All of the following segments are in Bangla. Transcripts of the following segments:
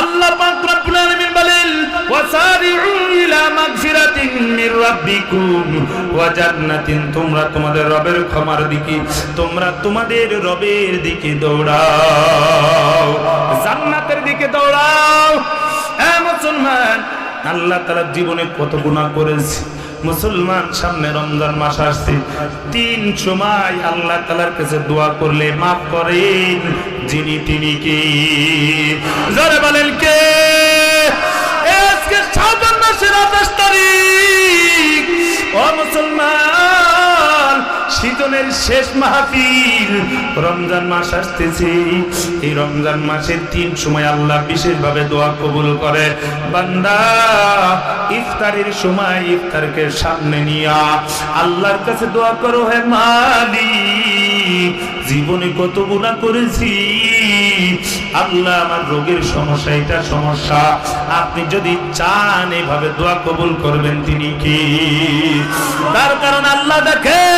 আল্লাহ পাক রব্বুল আলামিন বলেন ওয়াসারিউ ইলা মাগফিরাতিন মির রাব্বিকুম, ওয়া জান্নাতিন, তোমরা তোমাদের রবের ক্ষমার দিকে, তোমরা তোমাদের রবের দিকে দৌড়াও, জান্নাতের দিকে দৌড়াও। এ মুসলমান, আল্লাহ তাআলা জীবনে কত গুনাহ করেছে মুসলমান, সামনে রমজান মাস আসছে। তিন সময় আল্লাহ তালার কাছে দোয়া করলে মাফ করেন। যিনি, তিনি কি? জরে বলেন কে? আজকে সাতান্ন মাসের আঠাশ তারিখ। ও মুসলমান শীতনের শেষ মাহফিল। রমজান মাস আসতেছে। এই রমজান মাসের তিন সময় আল্লাহ বিশেষভাবে দোয়া কবুল করে। বান্দা, ইফতারের সময় ইফতারকে সামনে নিয়া আল্লাহর কাছে দোয়া করো, হে মালিক। জীবনে কত গুণা করেছি। আল্লাহ আমার রোগের সমস্যা, এটা সমস্যা। আপনি যদি চান এভাবে দোয়া কবুল করবেন, তিনি কি? তার কারণ আল্লাহ দেখে। আমার বান্দা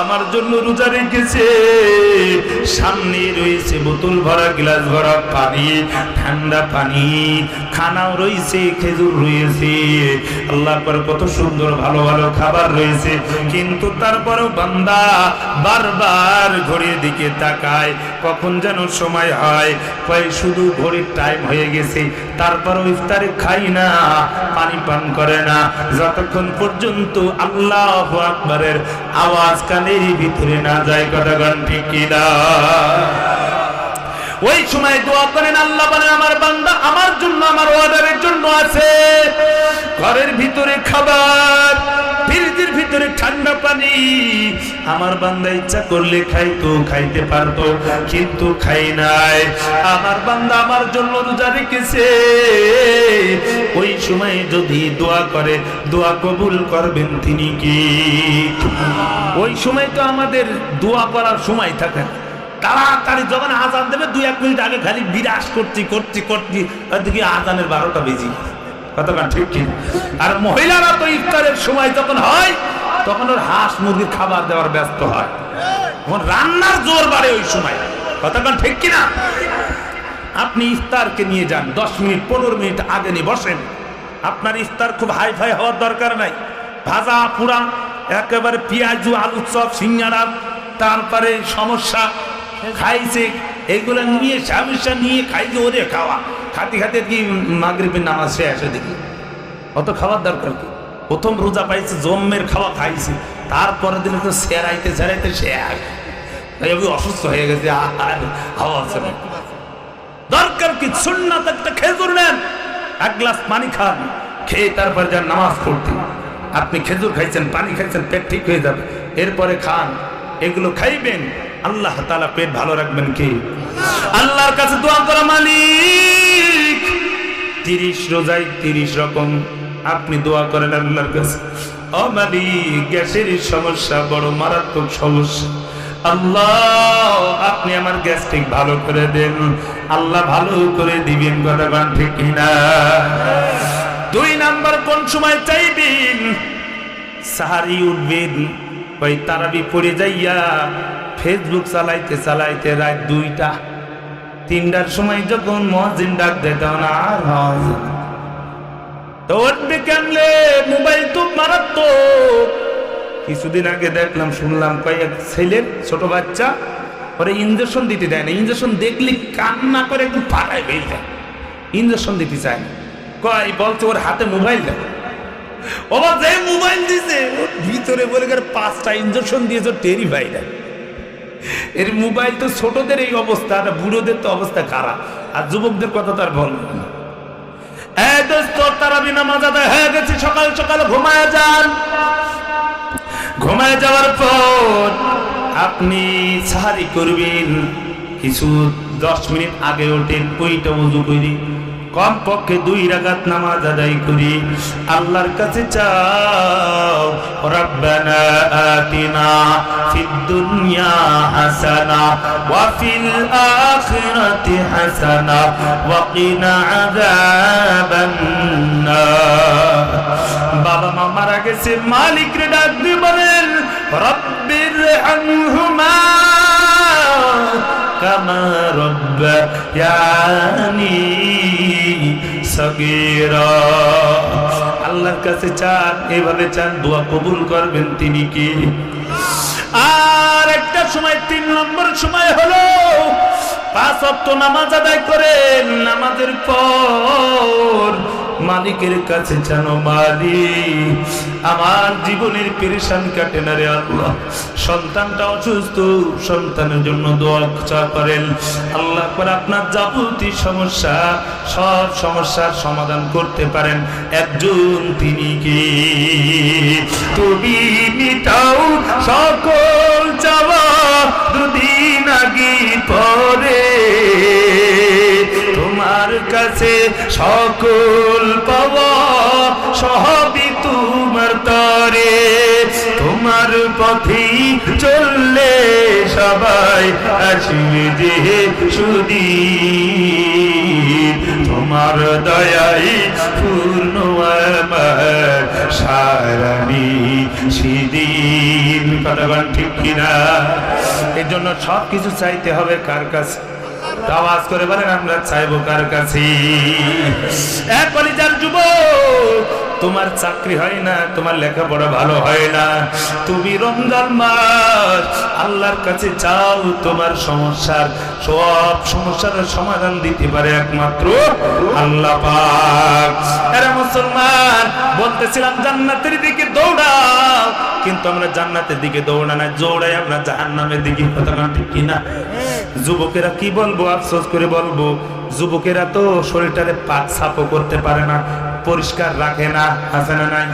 আমার জন্য রোজা রেখেছে। সামনে রয়েছে বোতল ভরা গ্লাস ভরা পানি ঠান্ডা পানি। খানাও রয়েছে খেজুর রয়েছে আল্লাহ পর কত সুন্দর, ভালো ভালো খাবার রয়েছে। কিন্তু তারপরও বান্দা বারবার ঘড়ির দিকে তাকায়, কখন যেন সময় হয়, কয় শুধু ঘড়ির টাইম হয়ে গেছে। তারপরও ইফতারে খাই না, পানি পান করে না। যতক্ষণ পর্যন্ত আল্লাহ আকবরের আওয়াজ কানের ভিতরে না যায়, কথা গান ঠিক ওই সময় দোয়া করেন, আল্লাহ বলেন, আমার বান্দা আমার জন্য, আমার অর্ডারের জন্য আছে। ঘরের ভিতরে খাবার, ফ্রিজের ভিতরে ঠান্ডা পানি। আমার বান্দা ইচ্ছা করলে খাইতো, খাইতে পারতো, কিন্তু খাই নাই। আমার বান্দা আমার জন্য রোজা রেখেছে। ওই সময় যদি দোয়া করে, দোয়া কবুল করবেন তিনি কি? ওই সময় তো আমাদের দোয়া করার সময় থাকে না। তাড়াতাড়ি যখন আজান দেবে, দুই এক মিনিট আগে খালি বিরাস করছি করছি করছি। ওদিকে আজানের বারোটা বেজি কতক্ষণ? ঠিক ঠিক। আর মহিলারা তো ইফতারের সময় যখন হয়, তখন ওর হাঁস মুরগির খাবার দেওয়ার ব্যস্ত হয়। তখন রান্নার জোর বাড়ে ওই সময়। কতক্ষণ? ঠিক কিনা? আপনি ইফতারকে নিয়ে যান, দশ মিনিট, পনেরো মিনিট আগে নিয়ে বসেন। আপনার ইফতার খুব হাই ফাই হওয়ার দরকার নাই। ভাজা পুরা একেবারে পেঁয়াজু, আলু চপ সিঙ্গারা তারপরে সমস্যা খাইছে এগুলো নিয়ে সমস্যা নিয়ে খাইছে ওরে খাওয়া। খাতে খাতে কি মাগরিবের নামাজ শেষ দেখি। অত খাওয়ার দরকার কি? প্রথম রোজা পাইছে, জম্মের খাওয়া খাইছে তারপরে দিলে তো সেরাইতে সেরাইতে শেষ। আমি অসুস্থ হয়ে গেছে, আর হাওয়া আছে দরকার কি? সুন্নাত একটা খেজুর নেন। এক গ্লাস পানি খান, খেয়ে তারপর যান নামাজ পড়তে। আপনি খেজুর খাইছেন, পানি খাইছেন, পেট ঠিক হয়ে যাবে। এরপরে খান, এগুলো খাইবেন। আল্লাহ তালা পেট ভালো রাখবেন কি? আল্লাহর কাছে দোয়া করা মালিক। তিরিশ রোজাই তিরিশ রকম আপনি দোয়া করেন আল্লাহর কাছে। ও গ্যাসের সমস্যা বড় মারাত্মক সমস্যা। আল্লাহ, আপনি আমার গ্যাস্ট্রিক ভালো করে দেন। আল্লাহ ভালো করে দিবেন, কথা ঠিক কিনা? দুই নাম্বার, কোন সময় চাইবেন? সাহারি উঠবেন, ওই তারাবি পড়ে যাইয়া ফেসবুক চালাইতে চালাইতে রাত দুইটা। তিনটার সময় যখন মহাজিন ডাক দেয়, তখন আর উঠবে কেমলে মোবাইল তো মারাত্মক। কিছুদিন আগে দেখলাম, শুনলাম কয়েক ছেলের ছোট বাচ্চা, ওরে ইঞ্জেকশন দিতে দেয় না। ইঞ্জেকশন দেখলে কান্না করে একটু পাড়ায় বেয়ে যায় ইঞ্জেকশন দিতে চায় না। কয়, বলছে ওর হাতে মোবাইল দেয়। ওরা যে মোবাইল দিছে। ওর ভিতরে বলে পাঁচটা ইঞ্জেকশন দিয়েছে টেরি ভাইরা এর মোবাইল তো ছোটদের এই অবস্থা, আর বুড়োদের তো অবস্থা খারাপ। আর যুবকদের কথা তো আর মজা সকাল সকাল ঘুমায় যান। ঘুমায় যাওয়ার পর আপনি করবেন। কিছু দশ মিনিট আগে ওঠেন ওইটা উজু করি। কম পক্ষে দুই রাগাত নামাজ আদায় করি। আল্লাহর কাছে চাও, রব্বানা আতিনা ফিদ দুনিয়া হাসানা ওয়া ফিল আখিরাতি হাসানা ওয়া কিনা আযাবান বাবা মা মারা গেছে মালিক রে ডাক দিয়ে বলেন, রব্বির আনহুমা কামা রব্বায়ানি সগীরা। আল্লাহর কাছে চান, এভাবে চান, দোয়া কবুল করবেন তিনি কি? আর একটা সময়, তিন নম্বর সময় হলো, পাঁচ অপ্ত নামাজ আদায় করেন, নামাজের পর মালিকের কাছে জানো মালিক আমার জীবনের পেরেশান কাটে না রে আল্লাহ। সন্তানটা অসুস্থ, সন্তানের জন্য দোয়া করেন। আল্লাহ করে আপনার যাবতীয় সমস্যা, সব সমস্যার সমাধান করতে পারেন। একজন তিনি কি? তুমি মিটাও সকল চাওয়া দুদিন আগে পরে। তোমার কাছে সকল পাওয়া সবই তোমার তরে। তোমার পথেই চললে সবাই আসবে যে সুদী। তোমার দয়াই পূর্ণ আমার সারানি সেদিন। ঠিক কিনা? এর জন্য সব কিছু চাইতে হবে কার কাছে? আওয়াজ করে বলেন, আমরা চাইব কার কাছে? এক কলিজার যুবক, তোমার চাকরি হয় না, তোমার লেখাপড়া ভালো হয় না। তুমি রমজান মাস, আল্লাহর কাছে চাও তোমার সমস্যার, সব সমস্যার সমাধান দিতে পারে একমাত্র আল্লাহ পাক। এরা মুসলমান, বলতেছিলাম, জান্নাতের দিকে দৌড়াও। কিন্তু আমরা জান্নাতের দিকে দৌড়া না দৌড়াই আমরা জাহান্নামের দিকে কথা ঠিক কিনা? যুবকেরা কি বলব? আফসোস করে বলব, যুবকেরা তো শরীরটারে সাপও করতে পারে না, পরিষ্কার রাখে না হাসানা নাই।